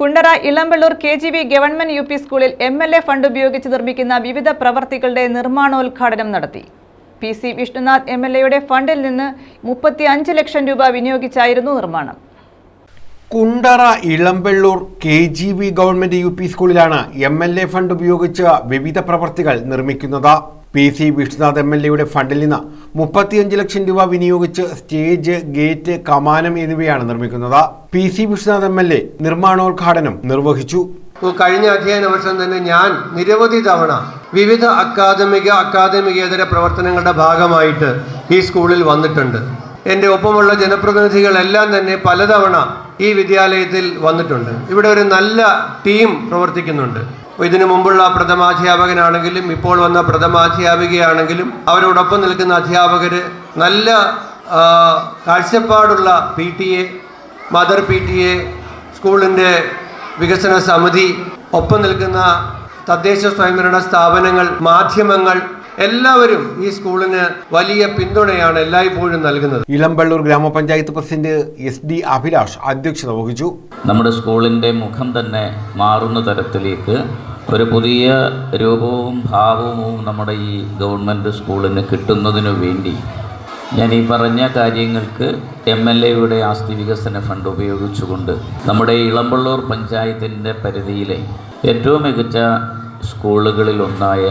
Kundara Elampalloor K G V government U P സ്കൂളിൽ M L A fund ഉപയോഗിച്ച് നിർമ്മിക്കുന്ന വിവിധ പ്രവർത്തികളുടെ നിർമ്മാണോദ്ഘാടനം നടത്തി. P C Vishnunath M L എയുടെ ഫണ്ടിൽ നിന്ന് മുപ്പത്തി അഞ്ച് ലക്ഷം രൂപ വിനിയോഗിച്ചായിരുന്നു നിർമ്മാണം. Kundara Elampalloor K G V government U P സ്കൂളിലാണ് എം എൽ എ ഫണ്ട് ഉപയോഗിച്ച് വിവിധ പ്രവർത്തികൾ നിർമ്മിക്കുന്നത്. P C Vishnunath M L എയുടെ ഫണ്ടിൽ നിന്ന് മുപ്പത്തിയഞ്ച് ലക്ഷം രൂപ വിനിയോഗിച്ച് സ്റ്റേജ് ഗേറ്റ് കമാനം എന്നിവയാണ് നിർമ്മിക്കുന്നത്. P C Vishnunath M L A നിർമ്മാണോദ്ഘാടനം നിർവഹിച്ചു. കഴിഞ്ഞ അധ്യയന വർഷം തന്നെ ഞാൻ നിരവധി തവണ വിവിധ അക്കാദമിക അക്കാദമികേതര പ്രവർത്തനങ്ങളുടെ ഭാഗമായിട്ട് ഈ സ്കൂളിൽ വന്നിട്ടുണ്ട്. എന്റെ ഒപ്പമുള്ള ജനപ്രതിനിധികളെല്ലാം തന്നെ പലതവണ ഈ വിദ്യാലയത്തിൽ വന്നിട്ടുണ്ട്. ഇവിടെ ഒരു നല്ല ടീം പ്രവർത്തിക്കുന്നുണ്ട്. ഇതിനു മുമ്പുള്ള പ്രഥമാധ്യാപകനാണെങ്കിലും ഇപ്പോൾ വന്ന പ്രഥമാധ്യാപികയാണെങ്കിലും അവരോടൊപ്പം നിൽക്കുന്ന അധ്യാപകർ നല്ല കാഴ്ചപ്പാടുള്ള P T A mother P T A സ്കൂളിന്റെ വികസന സമിതി ഒപ്പം നിൽക്കുന്ന തദ്ദേശ സ്വയംഭരണ സ്ഥാപനങ്ങൾ മാധ്യമങ്ങൾ എല്ലാവരും ഈ സ്കൂളിന് വലിയ പിന്തുണയാണ് എല്ലായ്പ്പോഴും നൽകുന്നത്. ഇളമ്പള്ളൂർ ഗ്രാമപഞ്ചായത്ത് പ്രസിഡന്റ് എസ് ഡി അഭിലാഷ് അധ്യക്ഷത വഹിച്ചു. നമ്മുടെ സ്കൂളിന്റെ മുഖം തന്നെ മാറുന്ന തരത്തിലേക്ക് ഒരു പുതിയ രൂപവും ഭാവവും നമ്മുടെ ഈ ഗവൺമെന്റ് സ്കൂളിന് കിട്ടുന്നതിനു വേണ്ടി? ഞാൻ ഈ പറഞ്ഞ കാര്യങ്ങൾക്ക് എം എൽ എയുടെ ആസ്തി വികസന ഫണ്ട് ഉപയോഗിച്ചുകൊണ്ട് നമ്മുടെ ഇളമ്പള്ളൂർ പഞ്ചായത്തിന്റെ പരിധിയിലെ ഏറ്റവും മികച്ച സ്കൂളുകളിലൊന്നായ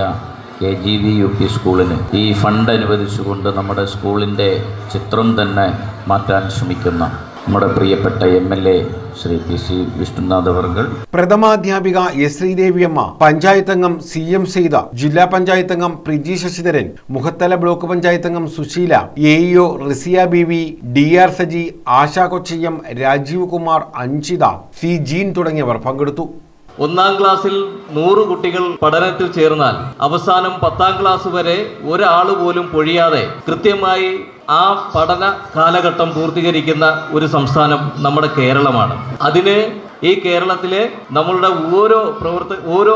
K G V U P സ്കൂളിന് ഈ ഫണ്ട് അനുവദിച്ചുകൊണ്ട് നമ്മുടെ സ്കൂളിന്റെ ചിത്രം തന്നെ മാറ്റാൻ ശ്രമിക്കുന്ന നമ്മുടെ പ്രിയപ്പെട്ട M L A Shri P C Vishnunath വർഗൾ പ്രഥമാധ്യാപിക എസ് ശ്രീദേവിയമ്മ പഞ്ചായത്ത് അംഗം സി എം സെയ്ത ജില്ലാ പഞ്ചായത്ത് അംഗം പ്രിജി ശശിധരൻ മുഖത്തല ബ്ലോക്ക് പഞ്ചായത്ത് അംഗം Susheela A EO Risiya B V D R Saji Asha Kochiyam Rajeev Kumar Anchitha C Jeen തുടങ്ങിയവർ പങ്കെടുത്തു. ഒന്നാം ക്ലാസ്സിൽ നൂറ് കുട്ടികൾ പഠനത്തിൽ ചേർന്നാൽ അവസാനം പത്താം ക്ലാസ് വരെ ഒരാൾ പോലും പൊഴിയാതെ കൃത്യമായി ആ പഠന കാലഘട്ടം പൂർത്തീകരിക്കുന്ന ഒരു സംസ്ഥാനം നമ്മുടെ കേരളമാണ്. അതിന് ഈ കേരളത്തിലെ നമ്മളുടെ ഓരോ പ്രവർത്ത ഓരോ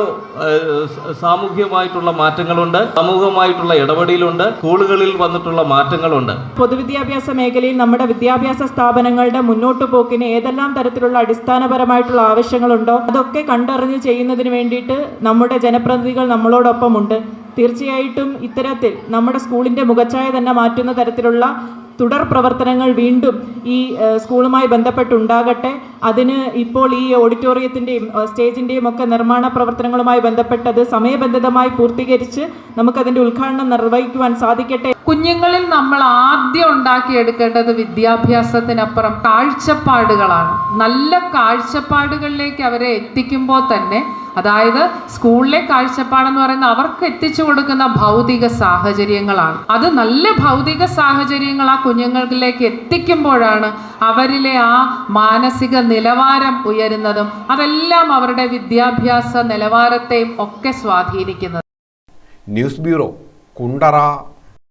സാമൂഹ്യമായിട്ടുള്ള മാറ്റങ്ങളുണ്ട് സമൂഹമായിട്ടുള്ള ഇടപെടലുണ്ട് സ്കൂളുകളിൽ വന്നിട്ടുള്ള മാറ്റങ്ങളുണ്ട്. പൊതുവിദ്യാഭ്യാസ മേഖലയിൽ നമ്മുടെ വിദ്യാഭ്യാസ സ്ഥാപനങ്ങളുടെ മുന്നോട്ട് പോക്കിന് ഏതെല്ലാം തരത്തിലുള്ള അടിസ്ഥാനപരമായിട്ടുള്ള ആവശ്യങ്ങളുണ്ടോ അതൊക്കെ കണ്ടറിഞ്ഞ് ചെയ്യുന്നതിന് വേണ്ടിയിട്ട് നമ്മുടെ ജനപ്രതിനിധികൾ നമ്മളോടൊപ്പമുണ്ട്. തീർച്ചയായിട്ടും ഇത്തരത്തിൽ നമ്മുടെ സ്കൂളിന്റെ മുഖച്ഛായ തന്നെ മാറ്റുന്ന തരത്തിലുള്ള തുടർ പ്രവർത്തനങ്ങൾ വീണ്ടും ഈ സ്കൂളുമായി ബന്ധപ്പെട്ടുണ്ടാകട്ടെ. അതിന് ഇപ്പോൾ ഈ ഓഡിറ്റോറിയത്തിന്റെയും സ്റ്റേജിന്റെയും ഒക്കെ നിർമ്മാണ പ്രവർത്തനങ്ങളുമായി ബന്ധപ്പെട്ടത് സമയബന്ധിതമായി പൂർത്തീകരിച്ച് നമുക്കതിന്റെ ഉദ്ഘാടനം നിർവഹിക്കുവാൻ സാധിക്കട്ടെ. കുഞ്ഞുങ്ങളിൽ നമ്മൾ ആദ്യം ഉണ്ടാക്കിയെടുക്കേണ്ടത് വിദ്യാഭ്യാസത്തിനപ്പുറം കാഴ്ചപ്പാടുകളാണ്. നല്ല കാഴ്ചപ്പാടുകളിലേക്ക് അവരെ എത്തിക്കുമ്പോൾ തന്നെ അതായത് സ്കൂളിലെ കാഴ്ചപ്പാടെന്ന് പറയുന്നത് അവർക്ക് എത്തിച്ചു കൊടുക്കുന്ന ഭൗതിക സാഹചര്യങ്ങളാണ്. അത് നല്ല ഭൗതിക സാഹചര്യങ്ങൾ ആ കുഞ്ഞുങ്ങളിലേക്ക് എത്തിക്കുമ്പോഴാണ് അവരിലെ ആ മാനസിക നിലവാരം ഉയരുന്നതും അതെല്ലാം അവരുടെ വിദ്യാഭ്യാസ നിലവാരത്തെയും ഒക്കെ സ്വാധീനിക്കുന്നത്. News bureau Kundara.